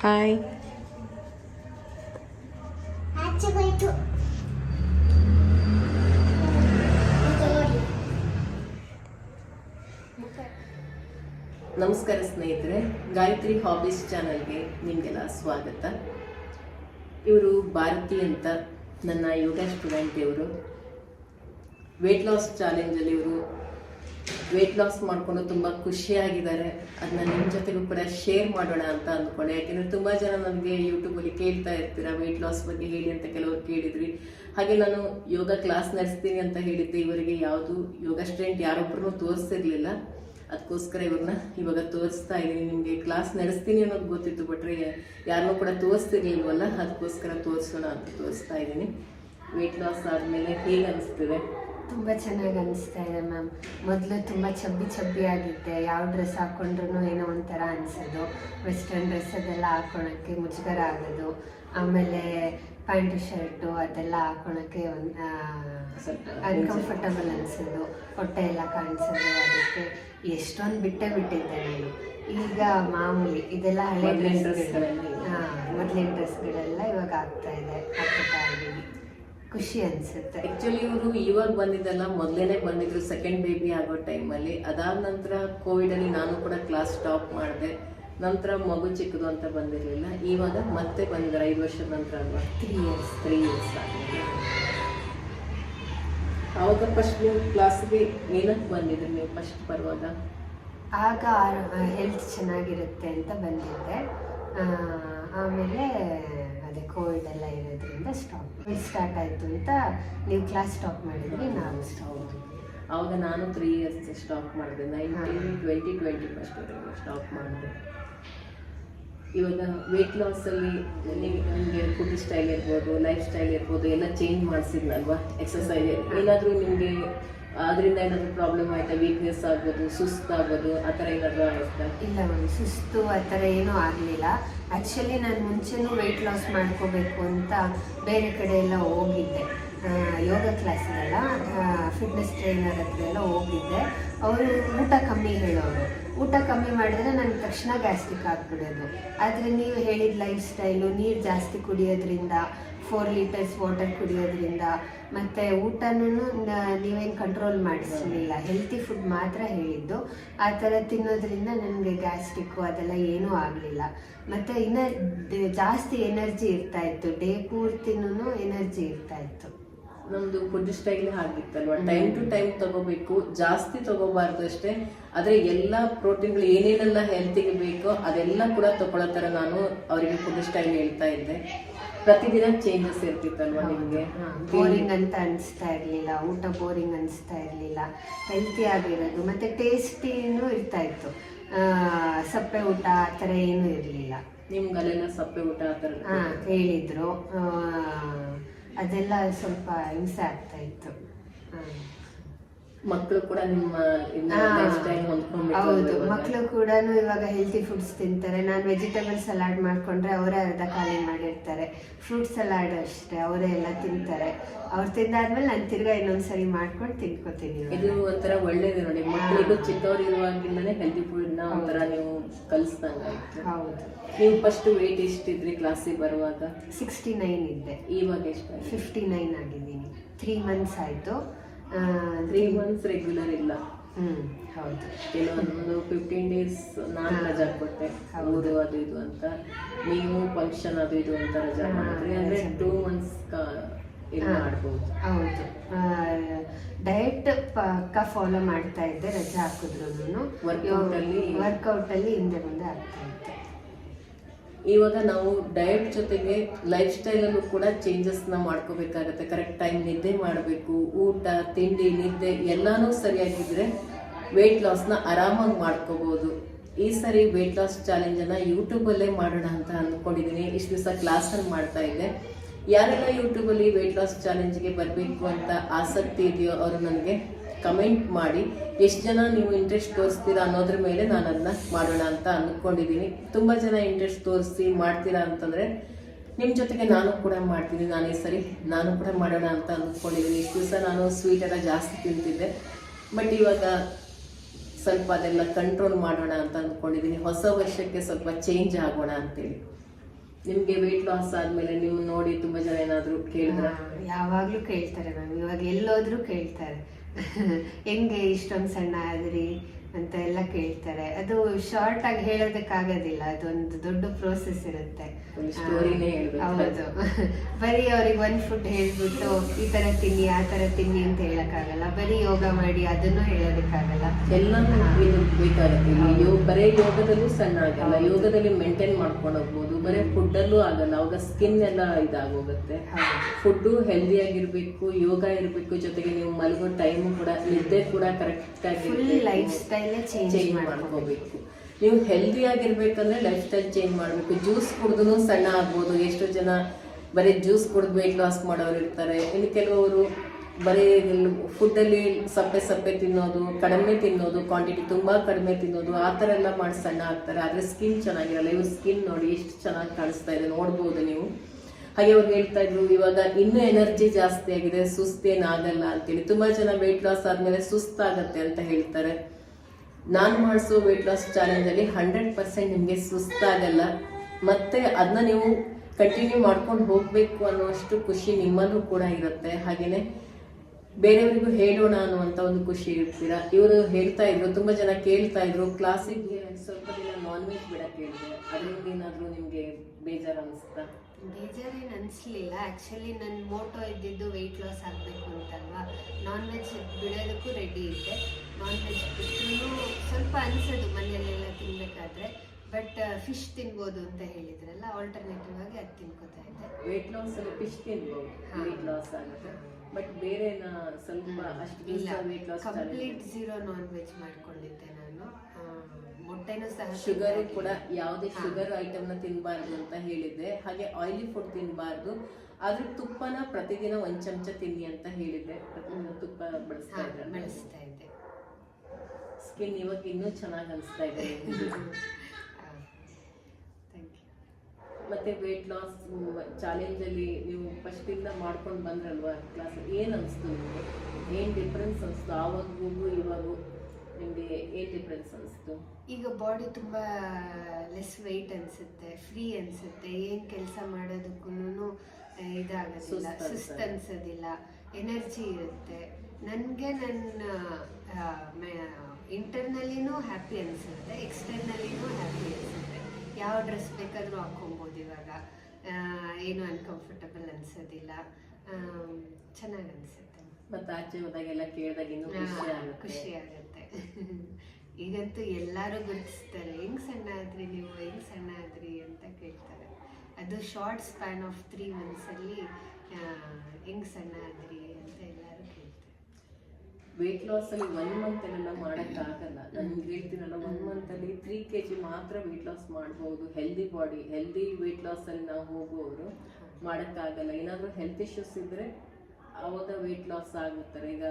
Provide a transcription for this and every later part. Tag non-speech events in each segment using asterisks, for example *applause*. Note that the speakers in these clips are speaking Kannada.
ಹಾಯ್ ನಮಸ್ಕಾರ ಸ್ನೇಹಿತರೆ, ಗಾಯತ್ರಿ ಹಾಬೀಸ್ ಚಾನಲ್ಗೆ ನಿಮಗೆಲ್ಲ ಸ್ವಾಗತ. ಇವರು ಭಾರತಿ ಅಂತ ನನ್ನ ಯೋಗ ಸ್ಟೂಡೆಂಟ್ ಇವರು. ವೆಯ್ಟ್ ಲಾಸ್ ಚಾಲೆಂಜಲ್ಲಿ ಇವರು ವೆಯ್ಟ್ ಲಾಸ್ ಮಾಡಿಕೊಂಡು ತುಂಬ ಖುಷಿಯಾಗಿದ್ದಾರೆ. ಅದನ್ನ ನಿಮ್ಮ ಜೊತೆಗೂ ಕೂಡ ಶೇರ್ ಮಾಡೋಣ ಅಂತ ಅಂದ್ಕೊಂಡೆ. ಯಾಕೆಂದರೆ ತುಂಬ ಜನ ನನಗೆ ಯೂಟ್ಯೂಬಲ್ಲಿ ಕೇಳ್ತಾ ಇರ್ತೀರಾ ವೆಯ್ಟ್ ಲಾಸ್ ಬಗ್ಗೆ ಹೇಳಿ ಅಂತ ಕೆಲವರು ಕೇಳಿದ್ರಿ. ಹಾಗೆ ನಾನು ಯೋಗ ಕ್ಲಾಸ್ ನಡೆಸ್ತೀನಿ ಅಂತ ಹೇಳಿದ್ದೆ. ಇವರಿಗೆ ಯಾವುದು ಯೋಗ ಸ್ಟ್ರೆಂಟ್ ಯಾರೊಬ್ಬರನ್ನು ತೋರಿಸಿರ್ಲಿಲ್ಲ. ಅದಕ್ಕೋಸ್ಕರ ಇವ್ರನ್ನ ಇವಾಗ ತೋರಿಸ್ತಾ ಇದ್ದೀನಿ ನಿಮಗೆ ಕ್ಲಾಸ್ ನಡೆಸ್ತೀನಿ ಅನ್ನೋದು ಗೊತ್ತಿತ್ತು ಬಟ್ರೆ ಯಾರನ್ನೂ ಕೂಡ ತೋರಿಸ್ತಿರ್ಲಿಲ್ವಲ್ಲ ಅದಕ್ಕೋಸ್ಕರ ತೋರಿಸೋಣ ಅಂತ ತೋರಿಸ್ತಾ ಇದ್ದೀನಿ ವೆಯ್ಟ್ ಲಾಸ್ ಆದಮೇಲೆ ಹೇಗೆ ಅನಿಸ್ತಿದೆ ತುಂಬ ಚೆನ್ನಾಗಿ ಅನಿಸ್ತಾ ಇದೆ ಮ್ಯಾಮ್. ಮೊದಲು ತುಂಬ ಚಬ್ಬಿ ಚಬ್ಬಿ ಆಗಿದ್ದೆ ಯಾವ ಡ್ರೆಸ್ ಹಾಕೊಂಡ್ರು ಏನೋ ಒಂಥರ ಅನಿಸೋದು. ವೆಸ್ಟರ್ನ್ ಡ್ರೆಸ್ ಅದೆಲ್ಲ ಹಾಕ್ಕೊಳಕ್ಕೆ ಮುಜುಗರ ಆಗೋದು. ಆಮೇಲೆ ಪ್ಯಾಂಟ್ ಶರ್ಟು ಅದೆಲ್ಲ ಹಾಕ್ಕೊಳಕ್ಕೆ ಒಂದು ಸ್ವಲ್ಪ ಅನ್ಕಂಫರ್ಟಬಲ್ ಅನಿಸೋದು. ಹೊಟ್ಟೆ ಎಲ್ಲ ಕಾಣಿಸೋದು. ಅದಕ್ಕೆ ಎಷ್ಟೊಂದು ಬಿಟ್ಟೆ ಬಿಟ್ಟಿದ್ದೆ ನಾನು. ಈಗ ಮಾಮೂಲಿ ಇದೆಲ್ಲ ಹಳೆ ಡ್ರೆಸ್ಗಳಲ್ಲಿ ಹಾಂ ಮೊದಲಿನ ಡ್ರೆಸ್ಗಳೆಲ್ಲ ಇವಾಗ ಆಗ್ತಾ ಇದೆ. ಹಾಕ್ತಾ ಇದ್ದೀವಿ ಖುಷಿ ಅನ್ಸುತ್ತೆ. ಆಕ್ಚುಲಿ ಇವರು ಇವಾಗ ಬಂದಿದ್ದಲ್ಲ ಮೊದಲೇನೆ ಬಂದಿದ್ರು ಸೆಕೆಂಡ್ ಬೇಬಿ ಆಗೋ ಟೈಮಲ್ಲಿ ಅದಾದ ನಂತರ ಕೋವಿಡ್ ಅಲ್ಲಿ ನಾನು ಕೂಡ ಕ್ಲಾಸ್ ಸ್ಟಾಪ್ ಮಾಡಿದೆ. ನಂತರ ಮಗು ಚಿಕ್ಕದು ಅಂತ ಬಂದಿರಲಿಲ್ಲ. ಇವಾಗ ಮತ್ತೆ ಬಂದಿದ್ದಾರೆ ಐದು ವರ್ಷದ ನಂತರ ಅಲ್ವಾ? ತ್ರೀ ಇಯರ್ಸ್ ತ್ರೀ ಇಯರ್ಸ್ ಆಗಿದೆ. ಅವಾಗ ಫಸ್ಟ್ ನೀವು ಕ್ಲಾಸ್ಗೆ ಏನಕ್ಕೆ ಬಂದಿದ್ರಿ ನೀವು ಫಸ್ಟ್ ಬರುವಾಗ ಆಗ ಹೆಲ್ತ್ ಚೆನ್ನಾಗಿರುತ್ತೆ ಅಂತ ಬಂದಿದ್ದೆ. ಆಮೇಲೆ ಅದೇ ಕೋವಿಡ್ ಎಲ್ಲ ಇರೋದ್ರಿಂದ ಸ್ಟಾಪ್ ಸ್ಟಾರ್ಟ್ ಆಯಿತು ಅಂತ ನೀವು ಕ್ಲಾಸ್ ಸ್ಟಾಪ್ ಮಾಡಿದ್ರಿ ನಾನು ಸ್ಟಾಪ್ ಅವಾಗ ನಾನು ತ್ರೀ ಇಯರ್ಸ್ ಸ್ಟಾಪ್ ಮಾಡಿದೆ. Nineteen twenty twenty first stop ಮಾಡಿದೆ. ಇವಾಗ ವೆಯ್ಟ್ ಲಾಸಲ್ಲಿ ನಿಮಗೆ ಫುಡ್ ಸ್ಟೈಲ್ ಇರ್ಬೋದು ಲೈಫ್ ಸ್ಟೈಲ್ ಇರ್ಬೋದು ಎಲ್ಲ ಚೇಂಜ್ ಮಾಡಿಸಿದ್ನಲ್ವಾ? ಎಕ್ಸಸೈಸ್ ಏನಾದರೂ ನಿಮಗೆ ಅದರಿಂದ ಏನಾದರೂ ಪ್ರಾಬ್ಲಮ್ ಆಯ್ತಾ? ವೀಕ್ನೆಸ್ ಆಗ್ಬೋದು ಸುಸ್ತಾಗೋದು ಆ ಥರ ಏನಾದರೂ ಆಗುತ್ತಾ ಇಲ್ಲ ಮ್ಯಾಮ್ ಸುಸ್ತು ಆ ಥರ ಏನೂ ಆಗಲಿಲ್ಲ. ಆ್ಯಕ್ಚುಲಿ ನಾನು ಮುಂಚೆನೂ ವೆಯ್ಟ್ ಲಾಸ್ ಮಾಡ್ಕೋಬೇಕು ಅಂತ ಬೇರೆ ಕಡೆ ಎಲ್ಲ ಹೋಗಿದ್ದೆ. ಯೋಗ ಕ್ಲಾಸ್ಗೆಲ್ಲ ಫಿಟ್ನೆಸ್ ಟ್ರೈನರ್ ಹತ್ರ ಎಲ್ಲ ಹೋಗಿದ್ದೆ. ಅವರು ಊಟ ಕಮ್ಮಿ ಹೇಳೋರು. ಊಟ ಕಮ್ಮಿ ಮಾಡಿದ್ರೆ ನನಗೆ ತಕ್ಷಣ ಗ್ಯಾಸ್ಟ್ರಿಕ್ ಆಗ್ಬಿಡೋದು. ಆದರೆ ನೀವು ಹೇಳಿದ ಲೈಫ್ ಸ್ಟೈಲು ನೀರು ಜಾಸ್ತಿ ಕುಡಿಯೋದ್ರಿಂದ ಫೋರ್ ಲೀಟರ್ಸ್ ವಾಟರ್ ಕುಡಿಯೋದ್ರಿಂದ ಮತ್ತು ಊಟನೂ ನೀವೇನು ಕಂಟ್ರೋಲ್ ಮಾಡಿಸಲಿಲ್ಲ. ಹೆಲ್ತಿ ಫುಡ್ ಮಾತ್ರ ಹೇಳಿದ್ದು. ಆ ಥರ ತಿನ್ನೋದ್ರಿಂದ ನನಗೆ ಗ್ಯಾಸ್ಟ್ರಿಕ್ಕು ಅದೆಲ್ಲ ಏನೂ ಆಗಲಿಲ್ಲ. ಮತ್ತು ಇನ್ನ ಜಾಸ್ತಿ ಎನರ್ಜಿ ಇರ್ತಾ ಇತ್ತು. ಡೇ ಪೂರ್ತಿನೂ ಎನರ್ಜಿ ಇರ್ತಾ ಇತ್ತು. ನಮ್ದು ಫುಡ್ ಸ್ಟೈಲ್ ಆಗಿತ್ತಲ್ವಾ ಟೈಮ್ ಟು ಟೈಮ್ ತಗೋಬೇಕು. ಜಾಸ್ತಿ ತಗೋಬಾರ್ದು ಅಷ್ಟೇ. ಆದ್ರೆ ಎಲ್ಲ ಪ್ರೋಟೀನ್ಗಳು ಏನೇನೆಲ್ಲ ಹೆಲ್ತಿಗೆ ಬೇಕೋ ಅದೆಲ್ಲ ಕೂಡ ತಗೊಳ್ಳೋ ಥರ ನಾನು ಅವರಿಗೆ ಫುಡ್ ಸ್ಟೈಲ್ ಹೇಳ್ತಾ ಇದ್ದೆ. ಪ್ರತಿದಿನ ಚೇಂಜಸ್ ಇರ್ತಿತ್ತಲ್ವ ನಿಮಗೆ? ಬೋರಿಂಗ್ ಅಂತ ಅನಿಸ್ತಾ ಇರಲಿಲ್ಲ ಊಟ ಬೋರಿಂಗ್ ಅನಿಸ್ತಾ ಇರಲಿಲ್ಲ ಹೆಲ್ತಿ ಆಗಿರೋದು ಮತ್ತು ಟೇಸ್ಟಿನೂ ಇರ್ತಾ ಇತ್ತು. ಸಪ್ಪೆ ಊಟ ಆ ಥರ ಏನೂ ಇರಲಿಲ್ಲ. ನಿಮ್ಗೆ ಅಲ್ಲೆಲ್ಲ ಸಪ್ಪೆ ಊಟ ಆ ಥರ ಹಾಂ ಹೇಳಿದರು. ಅದೆಲ್ಲ ಸ್ವಲ್ಪ ಹಿಂಸೆ ಆಗ್ತಾ ಇತ್ತು. ಹಾಂ. ಮಕ್ಕಳು ಕೂಡ ನಿಮ್ಮ ಹೌದು. ಮಕ್ಕಳು ಕೂಡ ಇವಾಗ ಹೆಲ್ತಿ ಫುಡ್ಸ್ ತಿಂತಾರೆ. ನಾನು ವೆಜಿಟೇಬಲ್ ಸಲಾಡ್ ಮಾಡ್ಕೊಂಡ್ರೆ ಅವರೇ ಅರ್ಧ ಖಾಲಿ ಮಾಡಿರ್ತಾರೆ. ಫ್ರೂಟ್ ಸಲಾಡ್ ಅಷ್ಟೇ ಅವರೇ ಎಲ್ಲ ತಿಂತಾರೆ. ಅವ್ರು ತಿಂದಾದ್ಮೇಲೆ ನಾನು ತಿರ್ಗಾ ಇನ್ನೊಂದ್ಸರಿ ಮಾಡ್ಕೊಂಡು ತಿನ್ಕೋತೀನಿ ಇದು ಒಂಥರ ಒಳ್ಳೇದು ನೋಡಿ. ಮಕ್ಕಳಿಗೂ ಚಿಕ್ಕವ್ರು ಇರುವಾಗಿಂದನೇ ಹೆಲ್ದಿ ಫುಡ್ನ ಒಂಥರ ನೀವು ಕಲಿಸ್ದಂಗಾಯ್ತು. ಹೌದು. ನೀವು ಫಸ್ಟ್ ವೇಟ್ ಎಷ್ಟಿದ್ರಿ ಕ್ಲಾಸಿಗೆ ಬರುವಾಗ? ಸಿಕ್ಸ್ಟಿ ನೈನ್ ಇದ್ದೆ. ಇವಾಗ ಎಷ್ಟು ಫಿಫ್ಟಿ ನೈನ್ ಆಗಿದ್ದೀನಿ. ತ್ರೀ ಮಂತ್ಸ್ ಆಯಿತು. ತ್ರೀ ಮಂತ್ಸ್ ರೆಗ್ಯುಲರ್ ಇಲ್ಲ. ಹ್ಞೂ ಹೌದು. ಕೆಲವೊಂದು ಫಿಫ್ಟೀನ್ ಡೇಸ್ ನಾನು ರಜಾ ಕೊಟ್ಟೆ. ಹೌದು. ಅದು ಇದು ಅಂತ. ನೀವು ಫಂಕ್ಷನ್ ಅದು ಇದು ಅಂತ ರಜಾ ಮಾಡಿದ್ರೆ ಅಂದರೆ. ಟೂ ಮಂತ್ಸ್ ಇದು ಹಾ. ಮಾಡ್ಬೋದು. ಹೌದು. ಡಯಟ್ ಪಕ್ಕ ಫಾಲೋ ಮಾಡ್ತಾ ಇದ್ದೆ ರಜೆ ಹಾಕಿದ್ರು ಅಲ್ಲಿ- ವರ್ಕೌಟಲ್ಲಿ ಹಿಂದೆ ಮುಂದೆ ಆಗ್ತಾ ಇತ್ತು. ಇವಾಗ ನಾವು ಡಯಟ್ ಜೊತೆಗೆ ಲೈಫ್ ಸ್ಟೈಲಲ್ಲೂ ಕೂಡ ಚೇಂಜಸ್ನ ಮಾಡ್ಕೋಬೇಕಾಗತ್ತೆ. ಕರೆಕ್ಟ್ ಟೈಮ್ ನಿದ್ದೆ ಮಾಡಬೇಕು, ಊಟ, ತಿಂಡಿ, ನಿದ್ದೆ ಎಲ್ಲನೂ ಸರಿಯಾಗಿದ್ದರೆ ವೆಯ್ಟ್ ಲಾಸ್ನ ಆರಾಮಾಗಿ ಮಾಡ್ಕೋಬೋದು. ಈ ಸರಿ ವೆಯ್ಟ್ ಲಾಸ್ ಚಾಲೆಂಜನ್ನು ಯೂಟ್ಯೂಬಲ್ಲೇ ಮಾಡೋಣ ಅಂತ ಅಂದ್ಕೊಂಡಿದ್ದೀನಿ ಇಷ್ಟು ದಿವಸ ಕ್ಲಾಸಲ್ಲಿ ಮಾಡ್ತಾ ಇದ್ದೆ. ಯಾರೆಲ್ಲ ಯೂಟ್ಯೂಬಲ್ಲಿ ವೆಯ್ಟ್ ಲಾಸ್ ಚಾಲೆಂಜ್ಗೆ ಬರಬೇಕು ಅಂತ ಆಸಕ್ತಿ ಇದೆಯೋ ಅವರು ನನಗೆ ಕಮೆಂಟ್ ಮಾಡಿ, ಎಷ್ಟು ಜನ ನೀವು ಇಂಟ್ರೆಸ್ಟ್ ತೋರಿಸ್ತೀರಾ ಅನ್ನೋದ್ರ ಮೇಲೆ ನಾನು ಅದನ್ನ ಮಾಡೋಣ ಅಂತ ಅಂದ್ಕೊಂಡಿದ್ದೀನಿ ತುಂಬ ಜನ ಇಂಟ್ರೆಸ್ಟ್ ತೋರಿಸಿ ಮಾಡ್ತೀರಾ ಅಂತಂದರೆ ನಿಮ್ಮ ಜೊತೆಗೆ ನಾನು ಕೂಡ ಮಾಡ್ತೀನಿ, ನಾನೇ ಸರಿ, ನಾನು ಕೂಡ ಮಾಡೋಣ ಅಂತ ಅಂದ್ಕೊಂಡಿದ್ದೀನಿ ಇಷ್ಟು ದಿವಸ ನಾನು ಸ್ವೀಟ್ ಎಲ್ಲ ಜಾಸ್ತಿ ತಿಂತಿದ್ದೆ. ಬಟ್ ಇವಾಗ ಸ್ವಲ್ಪ ಅದೆಲ್ಲ ಕಂಟ್ರೋಲ್ ಮಾಡೋಣ ಅಂತ ಅಂದ್ಕೊಂಡಿದ್ದೀನಿ ಹೊಸ ವರ್ಷಕ್ಕೆ ಸ್ವಲ್ಪ ಚೇಂಜ್ ಆಗೋಣ ಅಂತೇಳಿ. ನಿಮಗೆ ವೆಯ್ಟ್ ಲಾಸ್ ಆದಮೇಲೆ ನೀವು ನೋಡಿ ತುಂಬ ಜನ ಏನಾದರೂ ಕೇಳಿದ್ರೆ? ಯಾವಾಗಲೂ ಕೇಳ್ತಾರೆ ಮ್ಯಾಮ್. ಇವಾಗ ಎಲ್ಲೋದ್ರೂ ಕೇಳ್ತಾರೆ. *laughs* ಹೆಂಗೆ ಇಷ್ಟೊಂದು ಸಣ್ಣ ಆದ್ರಿ? ಅಂತ ಎಲ್ಲ ಕೇಳ್ತಾರೆ. ಅದು ಶಾರ್ಟ್ ಆಗಿ ಹೇಳೋದಕ್ಕಾಗೋದಿಲ್ಲ. ಅದೊಂದು ದೊಡ್ಡ ಪ್ರೋಸೆಸ್ ಇರುತ್ತೆ. ಒಂದು ಹೌದು. ಬರೀ ಅವ್ರಿಗೆ ಒನ್ ಫುಡ್ ಹೇಳ್ಬಿಟ್ಟು ಈ ತರ ತಿನ್ನಿ ಆ ತರ ತಿನ್ನಿ ಅಂತ ಹೇಳಕ್ಕಾಗಲ್ಲ. ಬರೀ ಯೋಗ ಮಾಡಿ ಅದನ್ನು ಹೇಳೋದಕ್ಕಾಗಲ್ಲ. ಎಲ್ಲಾನು ನೀವು ಬರೇ ಯೋಗದಲ್ಲೂ ಸಣ್ಣ ಆಗಲ್ಲ ಯೋಗದಲ್ಲಿ ಮೇಂಟೈನ್ ಮಾಡ್ಕೊಂಡು ಹೋಗ್ಬೋದು. ಬರೇ ಫುಡ್ ಅಲ್ಲೂ ಆಗಲ್ಲ. ಅವಾಗ ಸ್ಕಿನ್ ಎಲ್ಲ ಇದಾಗೋಗುತ್ತೆ. ಫುಡ್ಡು ಹೆಲ್ದಿ ಆಗಿರ್ಬೇಕು ಯೋಗ ಇರ್ಬೇಕು. ಜೊತೆಗೆ ನೀವು ಮಲಗೋ ಟೈಮ್ ಕೂಡ ನಿದ್ದೆ ಕೂಡ ಕರೆಕ್ಟ್ ಆಗಿ ಲೈಫ್ ಸ್ಟೈಲೇ ಚೇಂಜ್ ಚೇಂಜ್ ಮಾಡ್ಕೋಬೇಕು. ಮಾಡ್ಕೋಬೇಕು. ನೀವು ಹೆಲ್ದಿ ಆಗಿರ್ಬೇಕಂದ್ರೆ ಲೈಫ್ ಸ್ಟೈಲ್ ಚೇಂಜ್ ಮಾಡಬೇಕು. ಜ್ಯೂಸ್ ಕುಡಿದು ಸಣ್ಣ ಆಗ್ಬೋದು. ಎಷ್ಟೋ ಜನ ಬರೀ ಜ್ಯೂಸ್ ಕುಡಿದು ವೆಯ್ಟ್ ಲಾಸ್ ಮಾಡೋರು ಇರ್ತಾರೆ. ಇನ್ನು ಕೆಲವರು ಬರೀ ಫುಡ್ಡಲ್ಲಿ ಸಪ್ಪೆ ಸಪ್ಪೆ ತಿನ್ನೋದು ಕಡಿಮೆ ತಿನ್ನೋದು ಕ್ವಾಂಟಿಟಿ ತುಂಬ ಕಡಿಮೆ ತಿನ್ನೋದು ಆ ಥರ ಎಲ್ಲ ಮಾಡಿ ಸಣ್ಣ ಆಗ್ತಾರೆ. ಆದರೆ ಸ್ಕಿನ್ ಚೆನ್ನಾಗಿರಲ್ಲ. ಇವ್ರ ಸ್ಕಿನ್ ನೋಡಿ ಎಷ್ಟು ಚೆನ್ನಾಗಿ ಕಾಣಿಸ್ತಾ ಇದೆ ನೋಡ್ಬೋದು ನೀವು. ಹಾಗೆ ಅವ್ರು ಹೇಳ್ತಾ ಇದ್ರು ಇವಾಗ ಇನ್ನೂ ಎನರ್ಜಿ ಜಾಸ್ತಿ ಆಗಿದೆ. ಸುಸ್ತೇನಾಗಲ್ಲ ಅಂತೇಳಿ. ತುಂಬಾ ಜನ ವೆಯ್ಟ್ ಲಾಸ್ ಆದ್ಮೇಲೆ ಸುಸ್ತಾಗತ್ತೆ ಅಂತ ಹೇಳ್ತಾರೆ. ನಾನು ಮಾಡಿಸೋ ವೆಯ್ಟ್ ಲಾಸ್ ಚಾಲೆಂಜಲ್ಲಿ ಹಂಡ್ರೆಡ್ ಪರ್ಸೆಂಟ್ ನಿಮಗೆ ಸುಸ್ತಾಗಲ್ಲ. ಮತ್ತೆ ಅದನ್ನ ನೀವು ಕಂಟಿನ್ಯೂ ಮಾಡ್ಕೊಂಡು ಹೋಗಬೇಕು ಅನ್ನುವಷ್ಟು ಖುಷಿ ನಿಮ್ಮಲ್ಲೂ ಕೂಡ ಇರುತ್ತೆ. ಹಾಗೆಯೇ ಬೇರೆಯವರಿಗೂ ಹೇಳೋಣ ಅನ್ನುವಂಥ ಒಂದು ಖುಷಿ ಇರ್ತೀರಾ? ಇವರು ಹೇಳ್ತಾ ಇದ್ರು, ತುಂಬ ಜನ ಕೇಳ್ತಾ ಇದ್ರು ಕ್ಲಾಸಿಗೆ ಸ್ವಲ್ಪ ದಿನ ನಾನ್ ವೆಜ್ ಬಿಡಕ್ಕೆ ಹೇಳಿದೆ ಅದರಿಂದ ಏನಾದರೂ ನಿಮಗೆ ಬೇಜಾರು ಅನಿಸ್ತಾ ಬೇಜಾರೇನು ಅನಿಸ್ಲಿಲ್ಲ ಆ್ಯಕ್ಚುಲಿ ನನ್ನ ಮೋಟೋ ಇದ್ದಿದ್ದು ವೆಯ್ಟ್ ಲಾಸ್ ಆಗಬೇಕು ಅಂತಲ್ವಾ? ನಾನ್ ವೆಜ್ ಬಿಡೋದಕ್ಕೂ ರೆಡಿ ಇದ್ದೆ. ನಾನ್ ವೆಜ್ ಬಿಟ್ಟು ಸ್ವಲ್ಪ ಅನಿಸೋದು ಮನೆಯಲ್ಲೆಲ್ಲ ತಿನ್ನಬೇಕಾದ್ರೆ ಬಟ್ ಫಿಶ್ ತಿನ್ಬೋದು ಅಂತ ಹೇಳಿದ್ರಲ್ಲ ಆಲ್ಟರ್ನೇಟಿವ್ ಆಗಿ ಅದು ತಿನ್ಕೋತಾ ಇದ್ದೆ. ವೆಯ್ಟ್ ಲಾಸ್ ಅಲ್ಲಿ ಫಿಶ್ ತಿನ್ಬೋದು. ವೆಯ್ಟ್ ಲಾಸ್ ಆಗುತ್ತೆ. ಬಟ್ ಬೇರೆ ಸ್ವಲ್ಪ ಅಷ್ಟು ಇಲ್ಲ. ದಿವಸ weight loss complete zero non veg ಮಾಡ್ಕೊಂಡಿದ್ದೆ ನಾನು. ಮೊಟ್ಟೆನೂ ಸಹ ಶುಗರ್ ಕೂಡ. ಯಾವುದೇ. ಶುಗರ್ ಐಟಮ್ನ ತಿನ್ನಬಾರ್ದು ಅಂತ ಹೇಳಿದ್ದೆ. ಹಾಗೆ ಆಯಿಲಿ ಫುಡ್ ತಿನ್ನಬಾರ್ದು ಆದ್ರೆ ತುಪ್ಪನ ಪ್ರತಿದಿನ ಒಂದ್ ಚಮಚ ತಿನ್ನಿ ಅಂತ ಹೇಳಿದ್ದೆ. ಪ್ರತಿದಿನ ತುಪ್ಪ ಬಳಸ್ತಾ ಇದ್ದಾರೆ ಬಳಸ್ತಾ ಇದ್ದೆ. ಸ್ಕಿನ್ ಇವಾಗ ಇನ್ನೂ ಚೆನ್ನಾಗಿ ಅನಿಸ್ತಾ ಇದೆ. *laughs* ಮತ್ತೆ ವೇಟ್ ಲಾಸ್ ಚಾಲೆಂಜ್ ಅಲ್ಲಿ ನೀವು ಫಸ್ಟ್ ಇಂದ ಮಾಡ್ಕೊಂಡು ಬಂದ್ರಲ್ವಾ ಕ್ಲಾಸ್ ಏನ್ ಅನಿಸ್ತು ನಿಮಗೆ? ಏನ್ ಡಿಫ್ರೆನ್ಸ್ ಅನಿಸ್ತು? ಆವಾಗೂ ಇವಾಗೂ ನಿಮಗೆ ಏನ್ ಡಿಫ್ರೆನ್ಸ್ ಅನಿಸ್ತು? ಈಗ ಬಾಡಿ ತುಂಬ ಲೆಸ್ ವೆಯ್ಟ್ ಅನಿಸುತ್ತೆ ಫ್ರೀ ಅನಿಸುತ್ತೆ ಏನು ಕೆಲಸ ಮಾಡೋದಕ್ಕೂ ಇದಾಗೋದಿಲ್ಲ ಸುಸ್ತ್ ಅನಿಸೋದಿಲ್ಲ ಎನರ್ಜಿ ಇರುತ್ತೆ. ನನಗೆ ನನ್ನ ಇಂಟರ್ನಲಿನೂ ಹ್ಯಾಪಿ ಅನಿಸುತ್ತೆ ಎಕ್ಸ್ಟರ್ನಲಿನೂ ಹ್ಯಾಪಿ ಅನಿಸುತ್ತೆ. ಯಾವ ಡ್ರೆಸ್ ಬೇಕಾದರೂ ಹಾಕ್ಕೊಬೋದು ಇವಾಗ. ಏನು ಅನ್ಕಂಫರ್ಟಬಲ್ ಅನಿಸೋದಿಲ್ಲ. ಚೆನ್ನಾಗಿ ಅನಿಸುತ್ತೆ. ಮತ್ತೆ ಆಚೆ ಹೋದಾಗೆಲ್ಲ ಕೇಳಿದಾಗ ಇನ್ನೂ ಖುಷಿ ಆಗುತ್ತೆ. *laughs* ಈಗಂತೂ ಎಲ್ಲರೂ ಗುರುತಿಸ್ತಾರೆ ಹೆಂಗೆ ಸಣ್ಣ ಆದ್ರಿ ನೀವು ಹೆಂಗೆ ಸಣ್ಣ ಆದ್ರಿ ಅಂತ ಕೇಳ್ತಾರೆ. ಅದು ಶಾರ್ಟ್ ಸ್ಪ್ಯಾನ್ ಆಫ್ ತ್ರೀ ಮಂತ್ಸಲ್ಲಿ ಹೆಂಗೆ ಸಣ್ಣ ಆದ್ರಿ ಅಂತ ಎಲ್ಲರೂ ಕೇಳ್ತಾರೆ. ವೆಯ್ಟ್ ಲಾಸಲ್ಲಿ ಒನ್ ಮಂತ್ ಮಾಡೋಕ್ಕಾಗಲ್ಲ ನಾನು ಹೇಳ್ತೀನಲ್ಲ ಒನ್ ಮಂತಲ್ಲಿ ತ್ರೀ ಕೆ ಜಿ ಮಾತ್ರ ವೆಯ್ಟ್ ಲಾಸ್ ಮಾಡ್ಬೋದು. ಹೆಲ್ದಿ ಬಾಡಿ ಹೆಲ್ದಿ ವೆಯ್ಟ್ ಲಾಸಲ್ಲಿ ನಾವು ಹೋಗುವವರು ಮಾಡೋಕ್ಕಾಗಲ್ಲ ಏನಾದರೂ ಹೆಲ್ತ್ ಇಶ್ಯೂಸ್ ಇದ್ದರೆ ಅವಾಗ ವೆಯ್ಟ್ ಲಾಸ್ ಆಗುತ್ತಾರೆ ಈಗ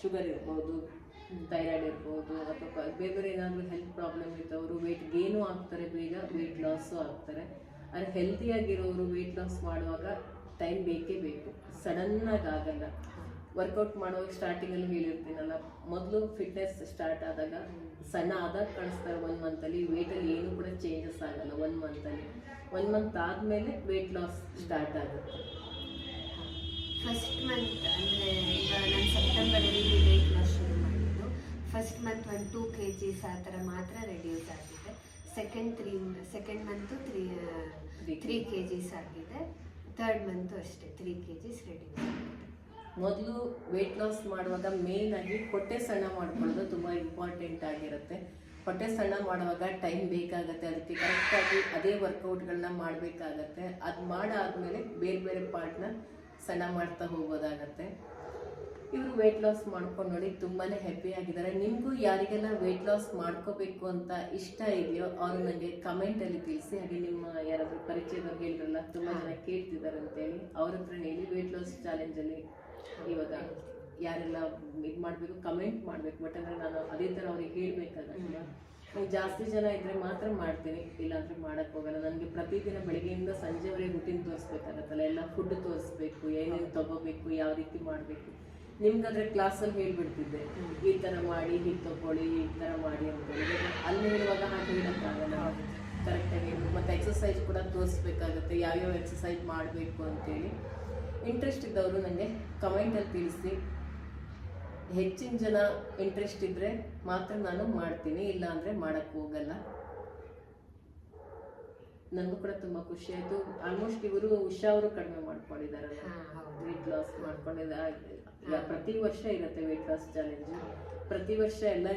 ಶುಗರ್ ಇರ್ಬೋದು ಥೈರಾಯ್ಡ್ ಇರ್ಬೋದು ಅಥವಾ ಬೇರೆ ಬೇರೆ ಏನಾದರೂ ಹೆಲ್ತ್ ಪ್ರಾಬ್ಲಮ್ ಇದ್ದವರು ವೆಯ್ಟ್ ಗೇನು ಆಗ್ತಾರೆ, ಬೇಗ ವೆಯ್ಟ್ ಲಾಸು ಆಗ್ತಾರೆ. ಆದರೆ ಹೆಲ್ತಿಯಾಗಿರೋರು ವೆಯ್ಟ್ ಲಾಸ್ ಮಾಡುವಾಗ ಟೈಮ್ ಬೇಕೇ ಬೇಕು. ಸಡನ್ನಾಗಿ ಆಗಲ್ಲ. ವರ್ಕೌಟ್ ಮಾಡುವಾಗ ಸ್ಟಾರ್ಟಿಂಗಲ್ಲಿ ಹೇಳಿರ್ತೀನಲ್ಲ, ಮೊದಲು ಫಿಟ್ನೆಸ್ ಸ್ಟಾರ್ಟ್ ಆದಾಗ ಸಣ್ಣ ಆದಾಗ ಕಾಣಿಸ್ತಾರೆ ಒನ್ ಮಂತಲ್ಲಿ ವೆಯ್ಟಲ್ಲಿ ಏನು ಕೂಡ ಚೇಂಜಸ್ ಆಗಲ್ಲ ಒನ್ ಮಂತಲ್ಲಿ ಒನ್ ಮಂತ್ ಆದಮೇಲೆ ವೆಯ್ಟ್ ಲಾಸ್ ಸ್ಟಾರ್ಟ್ ಆಗುತ್ತೆ. ಫಸ್ಟ್ ಮಂತ್ ಅಂದರೆ ಜಿಸ್ ಆ ಥರ ಮಾತ್ರ ರೆಡ್ಯೂಸ್ ಆಗಿದೆ. Second three second month three three K Gs ಆಗಿದೆ. ತರ್ಡ್ ಮಂತು ಅಷ್ಟೇ ತ್ರೀ ಕೆ ಜಿಸ್ ರೆಡ್ಯೂಸ್ ಆಗಿದೆ. ಮೊದಲು ವೆಯ್ಟ್ ಲಾಸ್ ಮಾಡುವಾಗ ಮೇನ್ ಆಗಿ ಹೊಟ್ಟೆ ಸಣ್ಣ ಮಾಡ್ಕೊಳ್ಳೋದು ತುಂಬ ಇಂಪಾರ್ಟೆಂಟ್ ಆಗಿರುತ್ತೆ. ಹೊಟ್ಟೆ ಸಣ್ಣ ಮಾಡುವಾಗ ಟೈಮ್ ಬೇಕಾಗತ್ತೆ ಅದಕ್ಕೆ ಕರೆಕ್ಟಾಗಿ ಅದೇ ವರ್ಕೌಟ್ಗಳನ್ನ ಮಾಡಬೇಕಾಗತ್ತೆ. ಅದು ಮಾಡಾದ್ಮೇಲೆ ಬೇರೆ ಬೇರೆ ಪಾರ್ಟ್ನ ಸಣ್ಣ ಮಾಡ್ತಾ ಹೋಗೋದಾಗತ್ತೆ. ಇವರು ವೆಯ್ಟ್ ಲಾಸ್ ಮಾಡ್ಕೊಂಡು ನೋಡಿ ತುಂಬಾನೇ ಹ್ಯಾಪಿ ಆಗಿದ್ದಾರೆ. ನಿಮಗೂ ಯಾರಿಗೆಲ್ಲ ವೆಯ್ಟ್ ಲಾಸ್ ಮಾಡ್ಕೋಬೇಕು ಅಂತ ಇಷ್ಟ ಇದೆಯೋ ಅವ್ರು ನನಗೆ ಕಮೆಂಟಲ್ಲಿ ತಿಳಿಸಿ ಹಾಗೆ ನಿಮ್ಮ ಯಾರಾದರೂ ಪರಿಚಯದವ್ರು ಹೇಳಿದ್ರಲ್ಲ ತುಂಬ ಜನ ಕೇಳ್ತಿದ್ದಾರೆ ಅಂತೇಳಿ. ಅವ್ರ ಹತ್ರ ಹೇಳಿ ವೆಯ್ಟ್ ಲಾಸ್ ಚಾಲೆಂಜಲ್ಲಿ ಇವಾಗ ಯಾರೆಲ್ಲ ಇದು ಮಾಡಬೇಕು ಕಮೆಂಟ್ ಮಾಡಬೇಕು ಬಟ್ ಅಂದರೆ ನಾನು ಅದೇ ಥರ ಅವ್ರಿಗೆ ಹೇಳಬೇಕಾಗಲ್ಲ ಜಾಸ್ತಿ ಜನ ಇದ್ರೆ ಮಾತ್ರ ಮಾಡ್ತೀನಿ ಇಲ್ಲಾಂದ್ರೆ ಮಾಡಕ್ ಹೋಗಲ್ಲ. ನನಗೆ ಪ್ರತಿದಿನ ಬೆಳಗ್ಗೆಯಿಂದ ಸಂಜೆವರೆಗೆ ರುಟೀನ್ ತೋರಿಸ್ಬೇಕಾಗತ್ತಲ್ಲ ಎಲ್ಲ ಫುಡ್ ತೋರಿಸ್ಬೇಕು ಏನೇನು ತಗೋಬೇಕು ಯಾವ ರೀತಿ ಮಾಡಬೇಕು. ನಿಮ್ಗಾದ್ರೆ ಕ್ಲಾಸಲ್ಲಿ ಹೇಳ್ಬಿಡ್ತಿದ್ದೆ. ಈ ಥರ ಮಾಡಿ ಹೀಗೆ ತಗೊಳ್ಳಿ ಈ ಥರ ಮಾಡಿ ಅಂತ ಅಲ್ಲಿ ಇರುವಾಗ ಹಾಗೆ ಹೇಳೋಕ್ಕಾಗಲ್ಲ. ಕರೆಕ್ಟಾಗಿ ಮತ್ತೆ ಎಕ್ಸಸೈಸ್ ಕೂಡ ತೋರಿಸ್ಬೇಕಾಗುತ್ತೆ. ಯಾವ್ಯಾವ ಎಕ್ಸಸೈಸ್ ಮಾಡಬೇಕು ಅಂತೇಳಿ. ಇಂಟ್ರೆಸ್ಟ್ ಇದ್ದವರು ನನಗೆ ಕಮೆಂಟಲ್ಲಿ ತಿಳಿಸಿ. ಹೆಚ್ಚಿನ ಜನ ಇಂಟ್ರೆಸ್ಟ್ ಇದ್ದರೆ ಮಾತ್ರ ನಾನು ಮಾಡ್ತೀನಿ. ಇಲ್ಲ ಅಂದರೆ ಮಾಡೋಕ್ಕೆ ಹೋಗಲ್ಲ. ನನಗೂ ಕೂಡ ತುಂಬ ಖುಷಿ ಆಯಿತು. ಆಲ್ಮೋಸ್ಟ್ ಇವರು ಉಷಾ ಅವರು ಕಡಿಮೆ ಮಾಡ್ಕೊಂಡಿದ್ದಾರೆ. ವೆಯ್ಟ್ ಲಾಸ್ ಮಾಡ್ಕೊಂಡಿದ್ದಾರೆ ಪ್ರತಿ ವರ್ಷ ಇರುತ್ತೆ ವೆಯ್ಟ್ ಲಾಸ್ ಚಾಲೆಂಜ್ ಪ್ರತಿ ವರ್ಷ ಎಲ್ಲ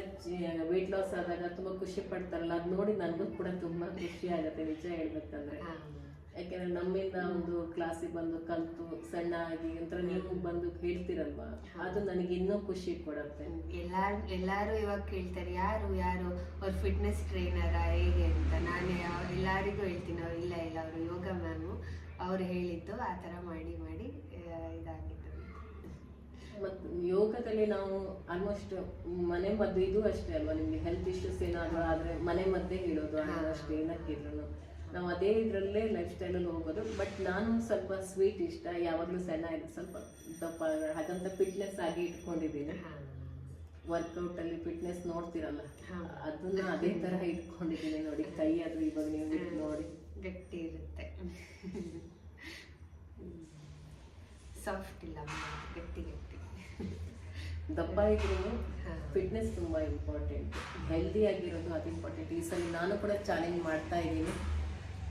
ವೆಯ್ಟ್ ಲಾಸ್ ಆದಾಗ ತುಂಬ ಖುಷಿ ಪಡ್ತಾರಲ್ಲ ಅದು ನೋಡಿ ನನಗೂ ಕೂಡ ತುಂಬ ಖುಷಿ ಆಗುತ್ತೆ ನಿಜ ಹೇಳ್ಬೇಕಂದ್ರೆ. ಯಾಕಂದ್ರೆ ಯಾಕೆಂದ್ರೆ ನಮ್ಮಿಂದ ಒಂದು ಕ್ಲಾಸಿಗೆ ಬಂದು ಕಲ್ತು ಸಣ್ಣ ಆಗಿ ಒಂಥರ ನೀವು ಬಂದು ಹೇಳ್ತಿರಲ್ವಾ? ಅದು ನನಗೆ ಇನ್ನೂ ಖುಷಿ ಕೊಡುತ್ತೆ. ಎಲ್ಲಾರು ಎಲ್ಲರೂ ಇವಾಗ ಕೇಳ್ತಾರೆ ಯಾರು ಯಾರು? ಅವ್ರ ಫಿಟ್ನೆಸ್ ಟ್ರೈನರ ಹೇಗೆ ಅಂತ? ನಾನು ಎಲ್ಲರಿಗೂ ಹೇಳ್ತೀನಿ ಅವ್ರು ಇಲ್ಲ ಇಲ್ಲ ಅವರು ಯೋಗ ಮ್ಯಾಮು ಅವ್ರು ಹೇಳಿದ್ದು ಆ ಥರ ಮಾಡಿ ಮಾಡಿ ಆ, ಇದಾಗಿದ್ದು ಮತ್ತು ಯೋಗದಲ್ಲಿ ನಾವು ಆಲ್ಮೋಸ್ಟ್ ಮನೆ ಮದ್ದು ಇದು ಅಷ್ಟೇ ಅಲ್ವಾ? ನಿಮಗೆ ಹೆಲ್ತ್ ಇಶ್ಯೂಸ್ ಏನಾದರೂ ಆದರೆ ಮನೆ ಮದ್ದೇ ಹೇಳೋದು ಏನಕ್ಕೆ ಏನಕ್ಕಿದ್ರು ನಾವು ಅದೇ ಇದರಲ್ಲೇ ಲೈಫ್ ಸ್ಟೈಲಲ್ಲಿ ಹೋಗೋದು ಬಟ್ ನಾನು ಸ್ವಲ್ಪ ಸ್ವೀಟ್ ಇಷ್ಟ ಯಾವಾಗಲೂ ಸಣ್ಣ ಸ್ವಲ್ಪ ದಪ್ಪ ಹಾಗಂತ ಫಿಟ್ನೆಸ್ ಆಗಿ ಇಟ್ಕೊಂಡಿದ್ದೀನಿ. ವರ್ಕೌಟಲ್ಲಿ ಫಿಟ್ನೆಸ್ ನೋಡ್ತಿರಲ್ಲ. ಅದನ್ನ ಅದೇ ಥರ ಇಟ್ಕೊಂಡಿದ್ದೀನಿ ನೋಡಿ. ಕೈ ಅದು ಇವಾಗ ನೀವು ನೋಡಿ. ಗಟ್ಟಿ ಇರುತ್ತೆ. *laughs* ಸಾಫ್ಟ್ ಇಲ್ಲ ಗಟ್ಟಿ ಗಟ್ಟಿ ದಪ್ಪ ಇದ್ರು ಫಿಟ್ನೆಸ್ ತುಂಬ ಇಂಪಾರ್ಟೆಂಟ್ ಹೆಲ್ದಿ ಆಗಿರೋದು ಅದು ಇಂಪಾರ್ಟೆಂಟ್ ಈ ಸಲ ನಾನು ಕೂಡ ಚಾಲೆಂಜ್ ಮಾಡ್ತಾ ಇದ್ದೀನಿ.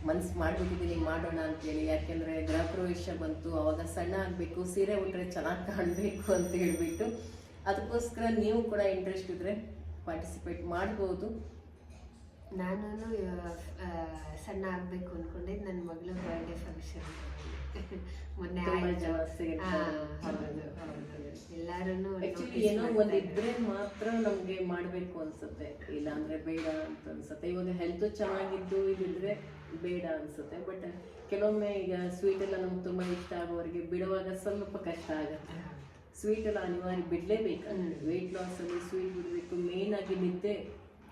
ಮನ್ಸು ಮಾಡ್ಬಿಟ್ಟಿದ್ದೀನಿ ಮಾಡೋಣ ಅಂತೇಳಿ. ಯಾಕೆಂದರೆ ಗೃಹ ಪ್ರವೇಶ ಬಂತು, ಅವಾಗ ಸಣ್ಣ ಆಗಬೇಕು, ಸೀರೆ ಉಟ್ರೆ ಚೆನ್ನಾಗಿ ಕಾಣಬೇಕು ಅಂತ ಹೇಳಿಬಿಟ್ಟು ಅದಕ್ಕೋಸ್ಕರ ನೀವು ಕೂಡ ಇಂಟ್ರೆಸ್ಟ್ ಇದ್ದರೆ ಪಾರ್ಟಿಸಿಪೇಟ್ ಮಾಡ್ಬೋದು. ನಾನು ಸಣ್ಣ ಆಗಬೇಕು ಅಂದ್ಕೊಂಡೆ ನನ್ನ ಮಗಳು ಬರ್ಡೇ ಫಂಕ್ಷನ್ *laughs* ಮೊನ್ನೆ. ಎಲ್ಲಾರನ್ನೂ ಆಕ್ಚುಲಿ ಏನೋ ಇದ್ರೆ ಮಾತ್ರ ನಮ್ಗೆ ಮಾಡ್ಬೇಕು ಅನ್ಸುತ್ತೆ. ಇಲ್ಲ ಅಂದ್ರೆ ಬೇಡ ಅಂತ ಅನ್ಸುತ್ತೆ. ಇವಾಗ ಹೆಲ್ತ್ ಚೆನ್ನಾಗಿದ್ದು ಇದಿದ್ರೆ ಬೇಡ ಅನ್ಸುತ್ತೆ. ಬಟ್ ಕೆಲವೊಮ್ಮೆ ಈಗ ಸ್ವೀಟ್ ಎಲ್ಲ ನಮ್ಗೆ ತುಂಬಾ ಇಷ್ಟ ಆಗೋರಿಗೆ ಬಿಡುವಾಗ ಸ್ವಲ್ಪ ಕಷ್ಟ ಆಗುತ್ತೆ. ಸ್ವೀಟ್ ಎಲ್ಲ ಅನಿವಾರ್ಯ ಬಿಡ್ಲೇಬೇಕು. ವೆಯ್ಟ್ ಲಾಸ್ ಅಲ್ಲಿ ಸ್ವೀಟ್ ಬಿಡಬೇಕು. ಮೇನ್ ಆಗಿ ನಿದ್ದೆ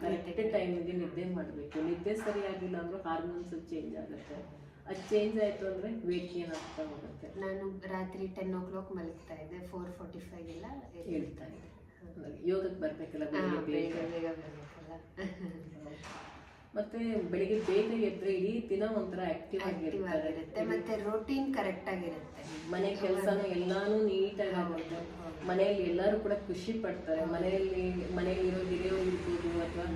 ಕರೆಕ್ಟ್ ಟೈಮಿಗೆ ನಿದ್ದೆ ಮಾಡಬೇಕು. ನಿದ್ದೆ ಸರಿಯಾಗಿಲ್ಲ ಅಂದ್ರೆ ಹಾರ್ಮೋನ್ಸ್ ಚೇಂಜ್ ಆಗುತ್ತೆ. ಅದು ಚೇಂಜ್ ಆಯಿತು ಅಂದರೆ ವೇಟ್ ಗೇನ್ ಆಗ್ತಾ ಹೋಗುತ್ತೆ? ನಾನು ರಾತ್ರಿ ಟೆನ್ ಓ ಕ್ಲಾಕ್ ಮಲಗ್ತಾ ಇದ್ದೆ ಫೋರ್ ಫೋರ್ಟಿ ಫೈವ್ ಎಲ್ಲ ಹೇಳ್ತಾ ಇದ್ದೆ. ಯೋಗಕ್ಕೆ ಬರಬೇಕಲ್ಲ ಬೇಗ ಬೇಗ? ಬರಬೇಕಲ್ಲ. ಮತ್ತೆ ಬೆಳಿಗ್ಗೆ ಬೇಗ ಎದ್ರೆ ಇಡೀ ದಿನ ಒಂಥರ ಆಕ್ಟಿವ್ ಆಗಿರುತ್ತೆ. ಮತ್ತೆ ರೋಟೀನ್ ಕರೆಕ್ಟ್ ಆಗಿರುತ್ತೆ. ಮನೆ ಕೆಲಸನೂ ಎಲ್ಲಾನು ನೀಟಾಗಿ ಆಗುತ್ತೆ. ಮನೆಯಲ್ಲಿ ಎಲ್ಲರೂ ಕೂಡ ಖುಷಿ ಪಡ್ತಾರೆ. ಮನೆಯಲ್ಲಿ ಮನೆಯಲ್ಲಿ ಇರೋ ಇರ್ಬೋದು ಅಥವಾ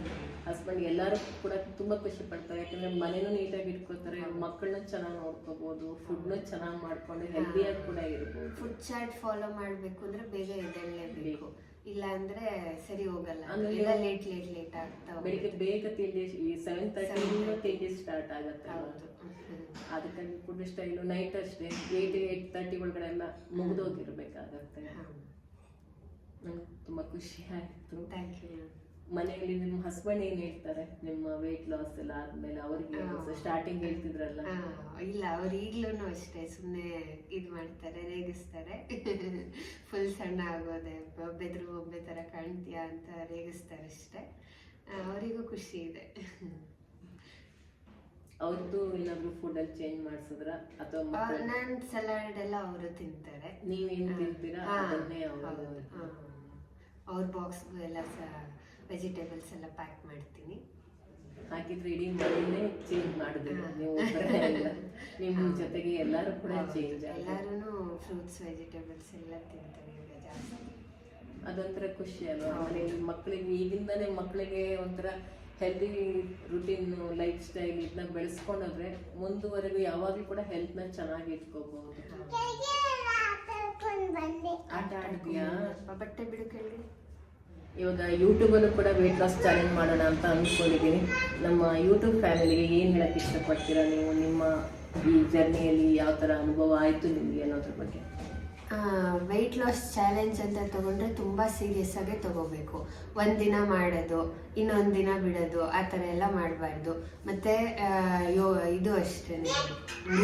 ಹಸ್ಬೆಂಡ್ ಎಲ್ಲರೂ ಕೂಡ ತುಂಬಾ ಖುಷಿ ಪಡ್ತಾರೆ. ಯಾಕಂದ್ರೆ ಮನೇನು ನೀಟಾಗಿ ಇಟ್ಕೋತಾರೆ ಮಕ್ಕಳನ್ನ ಚೆನ್ನಾಗಿ ನೋಡ್ಕೋಬಹುದು ಫುಡ್ನು ಚೆನ್ನಾಗಿ ಮಾಡ್ಕೊಂಡು ಹೆಲ್ದಿಯಾಗಿ ಕೂಡ ಇರ್ಬೋದು. ಫುಡ್ ಚಾರ್ಟ್ ಫಾಲೋ ಮಾಡಬೇಕು ಅಂದ್ರೆ ಬೇಗ ಎದ್ದೇಳಲೇಬೇಕು. ಇಲ್ಲ ಅಂದ್ರೆ ಸರಿ ಹೋಗಲ್ಲ. ಅಂದ್ರೆ ಲೇಟ್ ಲೇಟ್ ಲೇಟ್ ಆಗ್ತಾ ಬೆಳಿಗ್ಗೆ ಬೇಗ ತಿಂಡಿ ಈ ಸೆವೆನ್ ತರ್ಟಿಯಿಂದ ತಿಂಡಿ ಸ್ಟಾರ್ಟ್ ಆಗುತ್ತೆ ಹೌದು. ಹ್ಮ್. ಅದಕ್ಕೆ ಫುಡ್ ಸ್ಟೈಲು ನೈಟ್ ಅಷ್ಟೇ. ಏಯ್ಟ್ ಏಯ್ಟ್ ತರ್ಟಿ ಒಳಗಡೆ ಎಲ್ಲ ಮುಗಿದೋಗಿರ್ಬೇಕಾಗತ್ತೆ. ನಂಗೆ ತುಂಬ ಖುಷಿ ಆಯಿತು. Thank ma'am. ಮನೆಯಲ್ಲಿ ನಿಮ್ಮ ಹಸ್ಬೆಂಡ್ ಏನ್ ಹೇಳ್ತಾರೆ? ನಿಮ್ಮ ವೆಯ್ಟ್ ಲಾಸ್ ಎಲ್ಲ ಆದ್ಮೇಲೆ ಅವ್ರಿಗೆ ಸ್ಟಾರ್ಟಿಂಗ್ ಹೇಳ್ತಿದ್ರಲ್ಲ. ಇಲ್ಲ ಅವ್ರು ಈಗ್ಲೂ ಅಷ್ಟೇ ಸುಮ್ಮನೆ ಇದು ಮಾಡ್ತಾರೆ ರೇಗಿಸ್ತಾರೆ. *laughs* ಫುಲ್ ಸಣ್ಣ ಆಗೋದೆ ಬೆದ್ರು ಒಬ್ಬೆ ಥರ ಕಾಣ್ತೀಯಾ ಅಂತ ರೇಗಿಸ್ತಾರೆ ಅಷ್ಟೇ. ಅವರಿಗೂ ಖುಷಿ ಇದೆ. ಅವ್ರದ್ದು ಏನಾದ್ರು ಅಲ್ಲಿ ಚೇಂಜ್ ಮಾಡಿಸಿದ್ರ? ಅಥವಾ ನಾನು ಸಲಾಡ್ ಎಲ್ಲ ಅವರು ತಿಂತಾರೆ. ನೀವೇನು ತಿಂತೀರಾ? ಅದನ್ನೇ ಅವರು. ಅವ್ರ ಬಾಕ್ಸ್ ಎಲ್ಲ ಸಹ ವೆಜಿಟೇಬಲ್ಸ್ ಎಲ್ಲ ಪ್ಯಾಕ್ ಮಾಡ್ತೀನಿ. ಹಾಗಿದ್ರೆ ಇಡೀ ಮನೆಯೇ ಚೇಂಜ್ ಮಾಡಿದೆ. ನೀವು ನಿಮ್ಮ ಜೊತೆಗೆ ಎಲ್ಲರೂ ಕೂಡ ಚೇಂಜ್ ಎಲ್ಲರೂ ಫ್ರೂಟ್ಸ್ ವೆಜಿಟೇಬಲ್ಸ್ ಎಲ್ಲ ತಿಂತಾರೆ ಈಗ ಜಾಸ್ತಿ. ಅದೊಂಥರ ಖುಷಿ ಅಲ್ವಾ? ಮನೆಯಲ್ಲಿ ಮಕ್ಕಳಿಗೆ ಈಗಿಂದಾನೇ ಮಕ್ಕಳಿಗೆ ಒಂಥರ ಹೆಲ್ದಿ ರುಟೀನ್ ಲೈಫ್ ಸ್ಟೈಲ್ ಇದನ್ನ ಬೆಳೆಸ್ಕೊಂಡೋದ್ರೆ ಮುಂದುವರೆಗೂ ಯಾವಾಗಲೂ ಕೂಡ ಹೆಲ್ತ್ನ ಚೆನ್ನಾಗಿ ಇಟ್ಕೋಬಹುದು ಕೆಳಗೆ ಆಟ ಆಡ್ತೀಯಾ? ಬಟ್ಟೆ ಬಿಡು ಕೆಳಗೆ. ಇವಾಗ ಯೂಟ್ಯೂಬಲ್ಲೂ ಕೂಡ ವೆಯ್ಟ್ ಲಾಸ್ ಚಾಲೆಂಜ್ ಮಾಡೋಣ ಅಂತ ಅಂದ್ಕೊಂಡಿದ್ದೀನಿ ನಮ್ಮ ಯೂಟ್ಯೂಬ್ ಫ್ಯಾಮಿಲಿಗೆ ಏನು ಹೇಳಕ್ಕೆ ಇಷ್ಟಪಡ್ತೀರಾ ನೀವು? ನಿಮ್ಮ ಈ ಜರ್ನಿಯಲ್ಲಿ ಯಾವ ಥರ ಅನುಭವ ಆಯಿತು ನಿಮಗೆ ಅನ್ನೋದ್ರ ಬಗ್ಗೆ? ವೆಯ್ಟ್ ಲಾಸ್ ಚಾಲೆಂಜ್ ಅಂತ ತೊಗೊಂಡ್ರೆ ತುಂಬ ಸೀರಿಯಸ್ ಆಗಿ ತಗೋಬೇಕು. ಒಂದು ದಿನ ಮಾಡೋದು, ಇನ್ನೊಂದು ದಿನ ಬಿಡೋದು, ಆ ಥರ ಎಲ್ಲ ಮಾಡಬಾರ್ದು. ಮತ್ತು ಯೋ, ಇದು ಅಷ್ಟೇ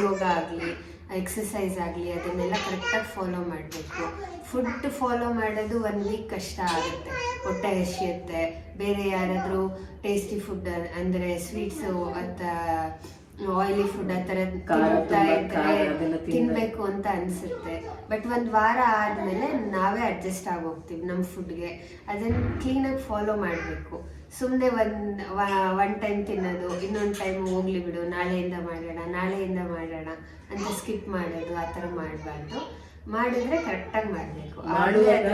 ಯೋಗ ಆಗಲಿ ಎಕ್ಸಸೈಸ್ ಆಗಲಿ, ಅದನ್ನೆಲ್ಲ ಕರೆಕ್ಟಾಗಿ ಫಾಲೋ ಮಾಡಬೇಕು. ಫುಡ್ ಫಾಲೋ ಮಾಡೋದು ಒಂದು ವೀಕ್ ಕಷ್ಟ ಆಗುತ್ತೆ. ಹೊಟ್ಟೆ ಹಸಿಯುತ್ತೆ. ಬೇರೆ ಯಾರಾದರೂ ಟೇಸ್ಟಿ ಫುಡ್ ಅಂದರೆ ಸ್ವೀಟ್ಸು ಅಥವಾ ಆಯಿಲಿ ಫುಡ್ ಆ ಥರ ಖಾರ ತಿಂತಾ ತುಂಬ ಇದ್ರೆ ಖಾರ ಅದೆಲ್ಲ ತಿನ್ಬೇಕು. ಅಂತ ಅನ್ಸುತ್ತೆ. ಬಟ್ ಒಂದು ವಾರ ಆದಮೇಲೆ ನಾವೇ ಅಡ್ಜಸ್ಟ್ ಆಗೋಗ್ತೀವಿ ನಮ್ಮ ಫುಡ್ಗೆ ಅದನ್ನು ಕ್ಲೀನಾಗಿ ಫಾಲೋ ಮಾಡಬೇಕು. ಸುಮ್ಮನೆ ಒಂದು ಒನ್ ಟೈಮ್ ತಿನ್ನೋದು ಇನ್ನೊಂದು ಟೈಮ್ ಹೋಗ್ಲಿ ಬಿಡು ನಾಳೆಯಿಂದ ಮಾಡೋಣ ನಾಳೆಯಿಂದ ಮಾಡೋಣ ಅಂತ ಸ್ಕಿಪ್ ಮಾಡೋದು ಆ ಥರ ಮಾಡಬಾರ್ದು. ಮಾಡಿದ್ರೆ ಕರೆಕ್ಟಾಗಿ ಮಾಡಬೇಕು. ಮಾಡುವಾಗ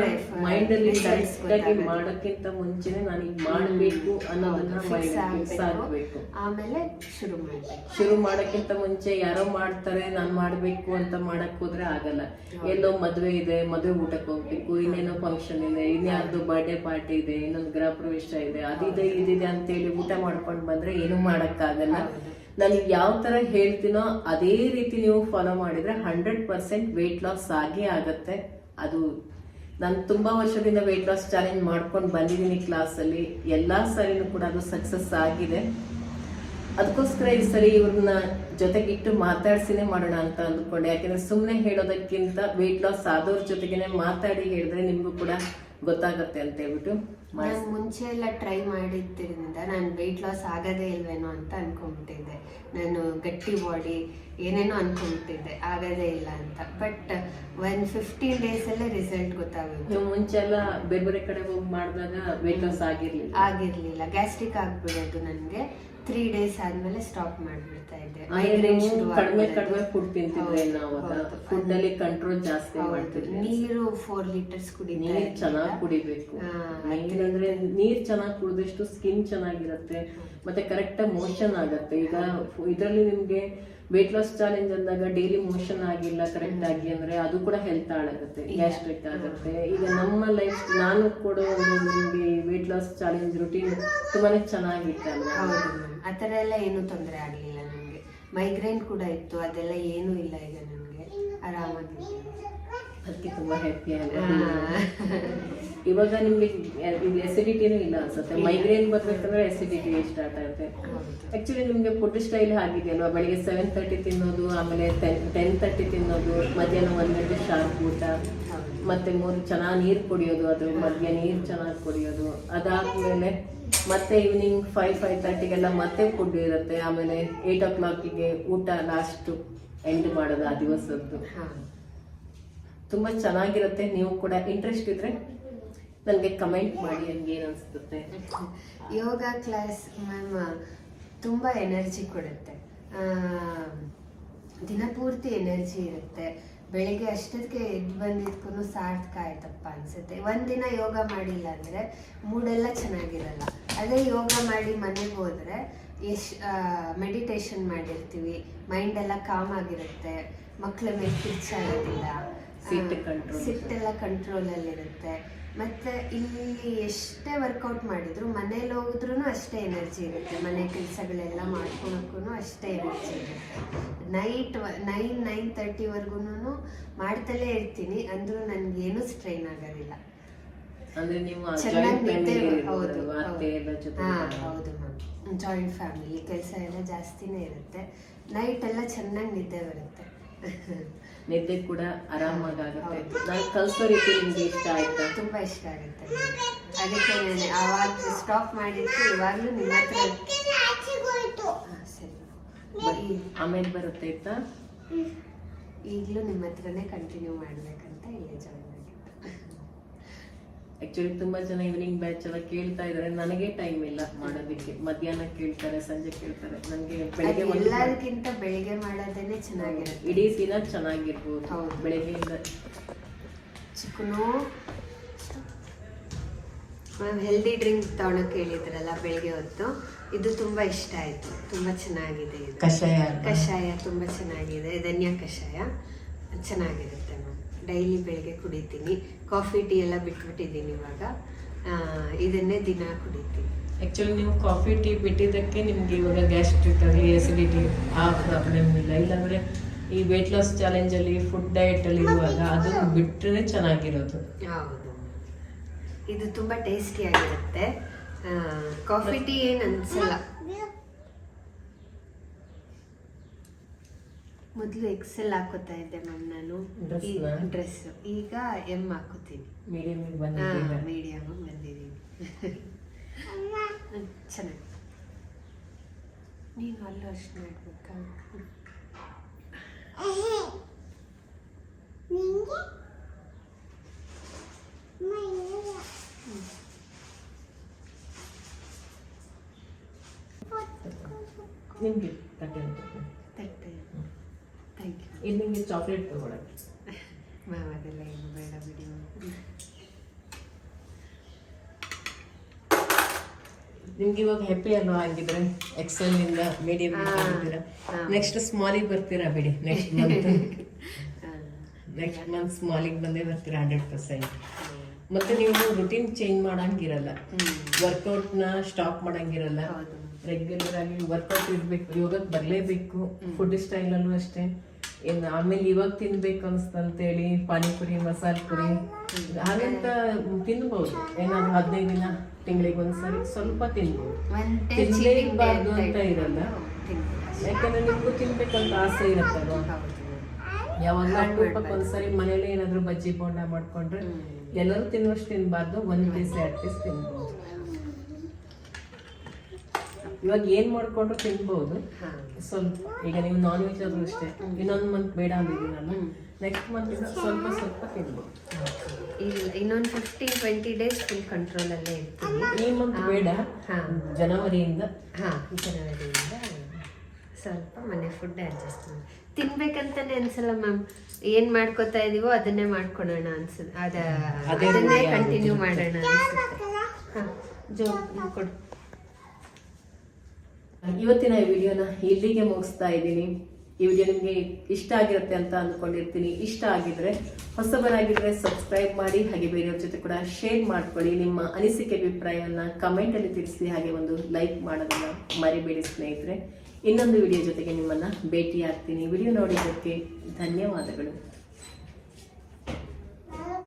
ಮೈಂಡ್ ಅಲ್ಲಿ ಕರೆಕ್ಟಾಗಿ ಮಾಡೋಕ್ಕಿಂತ ಮುಂಚೆನೆ ನಾನು ಈಗ ಮಾಡಬೇಕು ಅನ್ನೋದನ್ನ ಫಿಕ್ಸ್ ಆಗ್ಬೇಕು. ಆಮೇಲೆ ಶುರು ಮಾಡಬೇಕು. ಶುರು ಮಾಡೋಕ್ಕಿಂತ ಮುಂಚೆ ಯಾರೋ ಮಾಡ್ತಾರೆ ನಾನು ಮಾಡಬೇಕು ಅಂತ ಮಾಡಕ್ ಹೋದ್ರೆ ಆಗಲ್ಲ. ಎಲ್ಲೋ ಮದುವೆ ಇದೆ ಮದುವೆ ಊಟಕ್ಕೆ ಹೋಗ್ಬೇಕು ಇನ್ನೇನೋ ಫಂಕ್ಷನ್ ಇದೆ ಇನ್ಯಾರ್ದು ಬರ್ಡೇ ಪಾರ್ಟಿ ಇದೆ ಇನ್ನೊಂದು ಗೃಹ ಪ್ರವೇಶ ಇದೆ ಅದಿದೆ ಇದಿದೆ ಅಂತೇಳಿ ಊಟ ಮಾಡ್ಕೊಂಡು ಬಂದ್ರೆ ಏನು ಮಾಡಕ್ಕಾಗಲ್ಲ. ನಾನು ಯಾವ ತರ ಹೇಳ್ತೀನೋ ಅದೇ ರೀತಿ ನೀವು ಫಾಲೋ ಮಾಡಿದ್ರೆ ಹಂಡ್ರೆಡ್ ಪರ್ಸೆಂಟ್ ವೆಯ್ಟ್ ಲಾಸ್ ಆಗೇ ಆಗತ್ತೆ. ಅದು ನಾನು ತುಂಬಾ ವರ್ಷದಿಂದ ವೆಯ್ಟ್ ಲಾಸ್ ಚಾಲೆಂಜ್ ಮಾಡ್ಕೊಂಡು ಬಂದಿದ್ದೀನಿ ಕ್ಲಾಸಲ್ಲಿ ಎಲ್ಲಾ ಸರಿನೂ ಕೂಡ ಅದು ಸಕ್ಸಸ್ ಆಗಿದೆ. ಅದಕ್ಕೋಸ್ಕರ ಈ ಸರಿ ಇವ್ರನ್ನ ಜೊತೆಗಿಟ್ಟು ಮಾತಾಡ್ಸಿನೇ ಮಾಡೋಣ ಅಂತ ಅಂದ್ಕೊಂಡೆ. ಯಾಕಂದ್ರೆ ಸುಮ್ಮನೆ ಹೇಳೋದಕ್ಕಿಂತ ವೆಯ್ಟ್ ಲಾಸ್ ಆದವ್ರ ಜೊತೆಗೇನೆ ಮಾತಾಡಿ ಹೇಳಿದ್ರೆ ನಿಮಗೂ ಕೂಡ ಗೊತ್ತಾಗತ್ತೆ ಅಂತ ಹೇಳ್ಬಿಟ್ಟು. ನಾನು ಮುಂಚೆ ಎಲ್ಲ ಟ್ರೈ ಮಾಡಿದ್ದರಿಂದ ನಾನು ವೆಯ್ಟ್ ಲಾಸ್ ಆಗೋದೇ ಇಲ್ವೇನೋ ಅಂತ ಅಂದ್ಕೊಂಬಿಟ್ಟಿದ್ದೆ ನಾನು ಗಟ್ಟಿ ಬಾಡಿ ಏನೇನೋ ಅಂದ್ಕೊಂಬಿಟ್ಟಿದ್ದೆ ಆಗೋದೇ ಇಲ್ಲ ಅಂತ. ಬಟ್ ಒನ್ ಫಿಫ್ಟೀನ್ ಡೇಸಲ್ಲೇ ರಿಸಲ್ಟ್ ಗೊತ್ತಾಗುತ್ತೆ ನೀವು ಮುಂಚೆ ಎಲ್ಲ ಬೇರೆ ಬೇರೆ ಕಡೆ ಹೋಗಿ ಮಾಡಿದಾಗ ವೆಯ್ಟ್ ಲಾಸ್ ಆಗಿರಲಿಲ್ಲ. ಆಗಿರಲಿಲ್ಲ. ಗ್ಯಾಸ್ಟ್ರಿಕ್ ಆಗಿಬಿಡೋದು ನನಗೆ. ತ್ರೀ ಡೇಸ್ ಆದಮೇಲೆ ಸ್ಟಾಪ್ ಮಾಡ್ಬಿಡ್ತಾ. ಕಡಿಮೆ. ಕಡಿಮೆ ಫುಡ್ ತಿಂತಿದ್ರೆ ನಾವು. ಫುಡ್ ಅಲ್ಲಿ ಕಂಟ್ರೋಲ್ ಜಾಸ್ತಿ. ಮಾಡ್ತಿದ್ವಿ ನೀರು ಫೋರ್ ಲೀಟರ್ಸ್ ಕುಡಿ ನೀರ್. ಚೆನ್ನಾಗಿ ಕುಡಿಬೇಕು. ನೀರಂದ್ರೆ ನೀರ್ ಚೆನ್ನಾಗಿ ಕುಡಿದಷ್ಟು ಸ್ಕಿನ್ ಚೆನ್ನಾಗಿರುತ್ತೆ. ಮತ್ತೆ ಕರೆಕ್ಟ್ ಮೋಷನ್ ಆಗತ್ತೆ. ಈಗ ಇದರಲ್ಲಿ ನಿಮ್ಗೆ ವೆಯ್ಟ್ ಲಾಸ್ ಚಾಲೆಂಜ್ ಅಂದಾಗ ಡೈಲಿ ಮೋಷನ್ ಆಗಿಲ್ಲ ಕರೆಕ್ಟ್ ಆಗಿ ಅಂದ್ರೆ ಅದು ಕೂಡ ಹೆಲ್ತ್ ಹಾಳಾಗುತ್ತೆ ಗ್ಯಾಸ್ಟ್ರಿಕ್ ಆಗುತ್ತೆ. ಈಗ ನಮ್ಮ ಲೈಫ್ ನಾನು ಕೊಡೋ ಒಂದು ನಿಮ್ಗೆ ವೇಟ್ ಲಾಸ್ ಚಾಲೆಂಜ್ ರುಟೀನ್ ತುಂಬಾನೇ ಚೆನ್ನಾಗಿತ್ತಲ್ಲ ಆತರ ಮ್ಯಾಮ್ ಆ ಥರ ಎಲ್ಲ ಏನು ತೊಂದರೆ ನನಗೆ ಮೈಗ್ರೇನ್ ಕೂಡ ಇತ್ತು ಅದೆಲ್ಲ ಏನೂ ಇಲ್ಲ ಈಗ ನನಗೆ. ಆರಾಮಾಗಿ ಅದಕ್ಕೆ ತುಂಬ ಹ್ಯಾಪಿ *laughs* ಇವಾಗ ನಿಮಗೆ ಎಸಿಡಿಟಿನೂ ಇಲ್ಲ ಅನ್ಸುತ್ತೆ? ಮೈಗ್ರೇನ್ ಬರ್ಬೇಕಂದ್ರೆ ಎಸಿಡಿಟಿ ಸ್ಟಾರ್ಟ್ ಆಗುತ್ತೆ. ಆ್ಯಕ್ಚುಲಿ ನಿಮಗೆ ಫುಡ್ ಸ್ಟೈಲ್ ಆಗಿದೆಯಲ್ವಾ ಬೆಳಿಗ್ಗೆ ಸೆವೆನ್ ತರ್ಟಿ ತಿನ್ನೋದು ಆಮೇಲೆ ಟೆನ್ ಟೆನ್ ತರ್ಟಿ ತಿನ್ನೋದು ಮಧ್ಯಾಹ್ನ ಒಂದು ಗಂಟೆ ಶಾರ್ಪ್ ಊಟ ಮತ್ತು ಮತ್ತೆ ಮೂರು ಚೆನ್ನಾಗಿ ನೀರು ಕುಡಿಯೋದು ಅದು ಮಧ್ಯ ನೀರು ಚೆನ್ನಾಗಿ ಕುಡಿಯೋದು ಅದಾದ್ಮೇಲೆ ಮತ್ತೆ ಈವ್ನಿಂಗ್ ಫೈವ್ ಫೈವ್ ತರ್ಟಿಗೆಲ್ಲ ಮತ್ತೆ ಫುಡ್ ಇರುತ್ತೆ. ಆಮೇಲೆ ಏಯ್ಟ್ ಓ ಕ್ಲಾಕಿಗೆ ಊಟ ಲಾಸ್ಟ್ ಎಂಡ್ ಮಾಡೋದು ಆ ದಿವಸದ್ದು. ತುಂಬಾ ಚೆನ್ನಾಗಿರುತ್ತೆ. ನೀವು ಕೂಡ ಇಂಟ್ರೆಸ್ಟ್ ಇದ್ರೆ ನನಗೆ ಕಮೆಂಟ್ ಮಾಡಿ ಹಂಗೆ ಏನು ಅನಿಸುತ್ತೆ. ಯೋಗ ಕ್ಲಾಸ್ ಮ್ಯಾಮ್ ತುಂಬ ಎನರ್ಜಿ ಕೊಡುತ್ತೆ. ದಿನಪೂರ್ತಿ ಎನರ್ಜಿ ಇರುತ್ತೆ. ಬೆಳಿಗ್ಗೆ ಅಷ್ಟೊತ್ತಿಗೆ ಎದ್ದು ಬಂದಿದ್ಕೂ ಸಾರ್ಥಕ ಆಯ್ತಪ್ಪ ಅನ್ಸುತ್ತೆ. ಒಂದಿನ ಯೋಗ ಮಾಡಿಲ್ಲ ಅಂದರೆ ಮೂಡೆಲ್ಲ ಚೆನ್ನಾಗಿರಲ್ಲ. ಅದೇ ಯೋಗ ಮಾಡಿ ಮನೆಗೆ ಹೋದರೆ ಎಷ್ಟು ಮೆಡಿಟೇಷನ್ ಮಾಡಿರ್ತೀವಿ. ಮೈಂಡ್ ಎಲ್ಲ ಕಾಮ್ ಆಗಿರುತ್ತೆ. ಮಕ್ಕಳ ಮೇಲೆ ಕಿರ್ಚಾಗೋದಿಲ್ಲ. ಸಿಟ್ಟೆಲ್ಲ ಕಂಟ್ರೋಲಲ್ಲಿರುತ್ತೆ ಮತ್ತೆ ಇಲ್ಲಿ ಎಷ್ಟೇ ವರ್ಕೌಟ್ ಮಾಡಿದ್ರು ಮನೇಲಿ ಹೋಗಿದ್ರೂ ಅಷ್ಟೇ ಎನರ್ಜಿ ಇರುತ್ತೆ. ಮನೆ ಕೆಲಸಗಳೆಲ್ಲ ಮಾಡ್ಕೊಳಕ್ಕೂ ಅಷ್ಟೇ ಎನರ್ಜಿ ಇರುತ್ತೆ. ನೈಟ್ ನೈನ್ ನೈನ್ ತರ್ಟಿವರೆಗೂ ಮಾಡ್ತಲೇ ಇರ್ತೀನಿ. ಅಂದ್ರೂ ನನಗೇನು ಸ್ಟ್ರೈನ್ ಆಗೋದಿಲ್ಲ. ಅಂದ್ರೆ ನೀವು ಚೆನ್ನಾಗಿ ನಿದ್ದೆ ಹೌದು ಹಾ ಹೌದು ಮ್ಯಾಮ್ ಜಾಯಿಂಟ್ ಫ್ಯಾಮಿಲಿ ಕೆಲಸ ಎಲ್ಲ ಜಾಸ್ತಿನೇ ಇರುತ್ತೆ. ನೈಟ್ ಎಲ್ಲ ಚೆನ್ನಾಗಿ ನಿದ್ದೆ ಬರುತ್ತೆ. *laughs* ನಿದ್ದೆ ಕೂಡ ಆರಾಮಾಗುತ್ತೆ ಆಗುತ್ತೆ ನಾನು ಕಲ್ಸೋ ರೀತಿ ನಿಮ್ಗೆ ಇಷ್ಟ ಆಯ್ತಾ? ತುಂಬಾ ಇಷ್ಟ ಆಗುತ್ತೆ. ಅದಕ್ಕೆ ನಾನು ಆವಾಗ ಸ್ಟಾಪ್ ಮಾಡಿದ್ದು ಇವಾಗಲೂ ನಿಮ್ಮ ಹತ್ರ ಸರಿ. ಆಮೇಲೆ ಬರುತ್ತೆ ಆಯ್ತಾ? ಈಗಲೂ ನಿಮ್ಮ ಹತ್ರನೇ ಕಂಟಿನ್ಯೂ ಮಾಡಬೇಕಂತ ಇಲ್ಲೇ ಜಾಯ್ನ್ ಆಗಿದ್ದು ಆಕ್ಚುಲಿ ತುಂಬಾ ಜನ ಈವ್ನಿಂಗ್ ಬ್ಯಾಚ್ ಎಲ್ಲ ಕೇಳ್ತಾ ಇದಾರೆ ನನಗೆ ಟೈಮ್ ಇಲ್ಲ ಮಾಡೋದಕ್ಕೆ. ಮಧ್ಯಾಹ್ನ ಕೇಳ್ತಾರೆ ಸಂಜೆ ಕೇಳ್ತಾರೆ. ನನಗೆ ಬೆಳಿಗ್ಗೆ ಎಲ್ಲದಕ್ಕಿಂತ ಬೆಳಿಗ್ಗೆ ಮಾಡೋದೇನೆ ಚೆನ್ನಾಗಿರುತ್ತೆ. ಇಡೀ ದಿನ ಚೆನ್ನಾಗಿರ್ಬೋದು. ಬೆಳಗ್ಗೆಯಿಂದ ಬೆಳಿಗ್ಗೆಯಿಂದ. ಚಿಕ್ಕನು ಮ್ಯಾಮ್ ಹೆಲ್ದಿ ಡ್ರಿಂಕ್ ತಗೊಳಕ್ಕೆ ಹೇಳಿದ್ರಲ್ಲ ಬೆಳಿಗ್ಗೆ ಹೊತ್ತು. ಇದು ತುಂಬಾ ಇಷ್ಟ ಆಯ್ತು. ತುಂಬಾ ಚೆನ್ನಾಗಿದೆ ಇದು. ಕಷಾಯ ಕಷಾಯ ತುಂಬಾ ಚೆನ್ನಾಗಿದೆ. ಧನ್ಯ ಕಷಾಯ. ಚೆನ್ನಾಗಿರುತ್ತೆ ಮ್ಯಾಮ್. ಡೈಲಿ ಬೆಳಗ್ಗೆ ಕುಡಿತೀನಿ. ಕಾಫಿ ಟೀ ಎಲ್ಲ ಬಿಟ್ಬಿಟ್ಟಿದ್ದೀನಿ ಇವಾಗ. ಇದನ್ನೇ ದಿನ ಕುಡಿತೀನಿ. ಆ್ಯಕ್ಚುಲಿ ನೀವು ಕಾಫಿ ಟೀ ಬಿಟ್ಟಿದ್ದಕ್ಕೆ ನಿಮಗೆ ಇವಾಗ ಗ್ಯಾಸ್ಟ್ರಿಕ್ ಆಗಲಿ ಎಸಿಡಿಟಿ ಆ ಪ್ರಾಬ್ಲಮ್ ಇಲ್ಲ ಇಲ್ಲಾಂದರೆ ಈ ವೆಯ್ಟ್ ಲಾಸ್ ಚಾಲೆಂಜಲ್ಲಿ ಫುಡ್ ಡಯೆಟಲ್ಲಿ ಅಲ್ಲಿ ಇರುವಾಗ ಅದು ಬಿಟ್ಟರೆ ಚೆನ್ನಾಗಿರೋದು. ಹೌದು. ಇದು ತುಂಬ ಟೇಸ್ಟಿಯಾಗಿರುತ್ತೆ ಕಾಫಿ ಟೀ ಏನು ಅನ್ಸಲ್ಲ. ಮೊದಲು ಎಕ್ಸೆಲ್ ಹಾಕೋತಾ ಇದ್ದೆ ಮ್ಯಾಮ್ ನಾನು ಡ್ರೆಸ್ ಈಗ ಎಮ್ ಹಾಕೋತೀನಿ ಮೀಡಿಯಮ್ ಮೀಡಿಯಮ್ ಬಂದಿದ್ದೀನಿ ಚೆನ್ನಾಗಿ ನೀನು ಅಲ್ಲೂ ಅಷ್ಟು ಮಾಡಬೇಕಾ ನಿಮಗೆ ತಟ್ಟೆ ತಟ್ಟೆ ಥ್ಯಾಂಕ್ ಯು ಇಲ್ಲಿ ನಿಮಗೆ ಚಾಕ್ಲೇಟ್ ತಗೊಳಕ್ಕೆ. ಮ್ಯಾಮ್ ಅದೆಲ್ಲ ಏನು ಬೇಡ ಬಿಡಿ. ನಿಮ್ಗೆ ಇವಾಗ ಹ್ಯಾಪಿ ಅಲ್ವಾ ಆಗಿದ್ರೆ ಎಕ್ಸೆಲ್ ಇಂದ ಮೀಡಿಯಂ. ನೆಕ್ಸ್ಟ್ ಸ್ಮಾಲಿಗೆ ಬರ್ತೀರಾ ಬಿಡಿ ನೆಕ್ಸ್ಟ್ ಮಂತ್ ನೆಕ್ಸ್ಟ್ ಮಂತ್ ಸ್ಮಾಲಿಗೆ ಬಂದೇ ಬರ್ತೀರಾ ಹಂಡ್ರೆಡ್ ಪರ್ಸೆಂಟ್ ಮತ್ತೆ ನೀವು ರುಟೀನ್ ಚೇಂಜ್ ಮಾಡಂಗಿರಲ್ಲ. ವರ್ಕೌಟ್ನ ಸ್ಟಾಪ್ ಮಾಡಂಗಿರಲ್ಲ. ರೆಗ್ಯುಲರ್ ಆಗಿ ವರ್ಕೌಟ್ ಇರಬೇಕು ಯೋಗಕ್ಕೆ ಬರಲೇಬೇಕು. ಫುಡ್ ಸ್ಟೈಲಲ್ಲೂ ಅಷ್ಟೇ. ಇನ್ನು ಆಮೇಲೆ ಇವಾಗ ತಿನ್ಬೇಕು ಅನ್ಸ್ತಂತೇಳಿ ಪಾನಿಪುರಿ ಮಸಾಲ ಪುರಿ. ಹಾಗಂತ ತಿನ್ಬೋದು. ಏನಾದ್ರು ಹದಿನೈದು ದಿನ ತಿಂಗಳಿಗೆ ಒಂದ್ಸರಿ ಸ್ವಲ್ಪ ತಿನ್ಬೋದು. ತಿನ್ಲೇಬಾರ್ದು ಅಂತ ಇರಲ್ಲ. ಯಾಕಂದ್ರೆ ನಿಮ್ಗೂ ತಿನ್ಬೇಕಂತ ಆಸೆ ಇರತ್ತಲ್ಲ ಯಾವಾಗ ಒಂದ್ಸರಿ ಮನೇಲಿ ಏನಾದ್ರು ಬಜ್ಜಿ ಬೋಂಡ ಮಾಡ್ಕೊಂಡ್ರೆ ಎಲ್ಲರೂ ತಿನ್ನುವಷ್ಟು ತಿನ್ಬಾರ್ದು ಒಂದ್ ಪೀಸ್ ಎರಡು ಪೀಸ್ ತಿನ್ಬೋದು. ಇವಾಗ ಏನ್ ಮಾಡ್ಕೊಂಡ್ರು ತಿನ್ಬಹುದು ಸ್ವಲ್ಪ ಈಗ ನೀವು ನಾನ್ ವೆಜ್ ಆದ್ರೂ ಅಷ್ಟೇ. ಇನ್ನೊಂದು ಮಂತ್ ಬೇಡ ಅಂದಿದ್ದೀನಲ್ಲ ನೆಕ್ಸ್ಟ್ ಮಂತ್ ಸ್ವಲ್ಪ ಸ್ವಲ್ಪ ತಿನ್ಬಹುದು ಇಲ್ಲ ಇನ್ನೊಂದು ಫಿಫ್ಟೀನ್ ಟ್ವೆಂಟಿ ಡೇಸ್ ಫುಲ್ ಕಂಟ್ರೋಲಲ್ಲೇ ಇರ್ತೀನಿ. ಈ ಮಂತ್ ಬೇಡ. ಹಾಂ. ಜನವರಿಯಿಂದ. ಹಾಂ. ಜನವರಿಯಿಂದ ಸ್ವಲ್ಪ ಮನೆ ಫುಡ್ ಅಡ್ಜಸ್ಟ್ ಮಾಡಿ. ತಿನ್ಬೇಕಂತಾನೆ ಅನ್ಸಲ್ಲ ಮ್ಯಾಮ್ ಏನ್ ಮಾಡ್ಕೋತಾ ಇದೀವೋ ಅದನ್ನೇ ಮಾಡ್ಕೊಳೋಣ ಅನ್ಸುತ್ತೆ. ಅದ ಅದನ್ನೇ ಕಂಟಿನ್ಯೂ. ಮಾಡೋಣ ಅನ್ಸುತ್ತೆ. ಹಾಂ. ಜೋ ಕೊಡು. ಇವತ್ತಿನ ಈ ವಿಡಿಯೋನ ಇಲ್ಲಿಗೆ ಮುಗಿಸ್ತಾ ಇದ್ದೀನಿ. ಈ ವಿಡಿಯೋ ನಿಮಗೆ ಇಷ್ಟ ಆಗಿರುತ್ತೆ ಅಂತ ಅಂದ್ಕೊಂಡಿರ್ತೀನಿ. ಇಷ್ಟ ಆಗಿದ್ರೆ ಹೊಸಬರಾಗಿದ್ರೆ ಸಬ್ಸ್ಕ್ರೈಬ್ ಮಾಡಿ, ಹಾಗೆ ಬೇರೆಯವ್ರ ಜೊತೆ ಕೂಡ ಶೇರ್ ಮಾಡ್ಕೊಳ್ಳಿ. ನಿಮ್ಮ ಅನಿಸಿಕೆ, ಅಭಿಪ್ರಾಯವನ್ನ ಕಮೆಂಟ್ ಅಲ್ಲಿ ತಿಳಿಸಿ, ಹಾಗೆ ಒಂದು ಲೈಕ್ ಮಾಡೋದನ್ನ ಮರಿಬೇಡಿ ಸ್ನೇಹಿತರೆ. ಇನ್ನೊಂದು ವಿಡಿಯೋ ಜೊತೆಗೆ ನಿಮ್ಮನ್ನ ಭೇಟಿ ಆಗ್ತೀನಿ ವಿಡಿಯೋ ನೋಡಿದ್ದಕ್ಕೆ ಧನ್ಯವಾದಗಳು.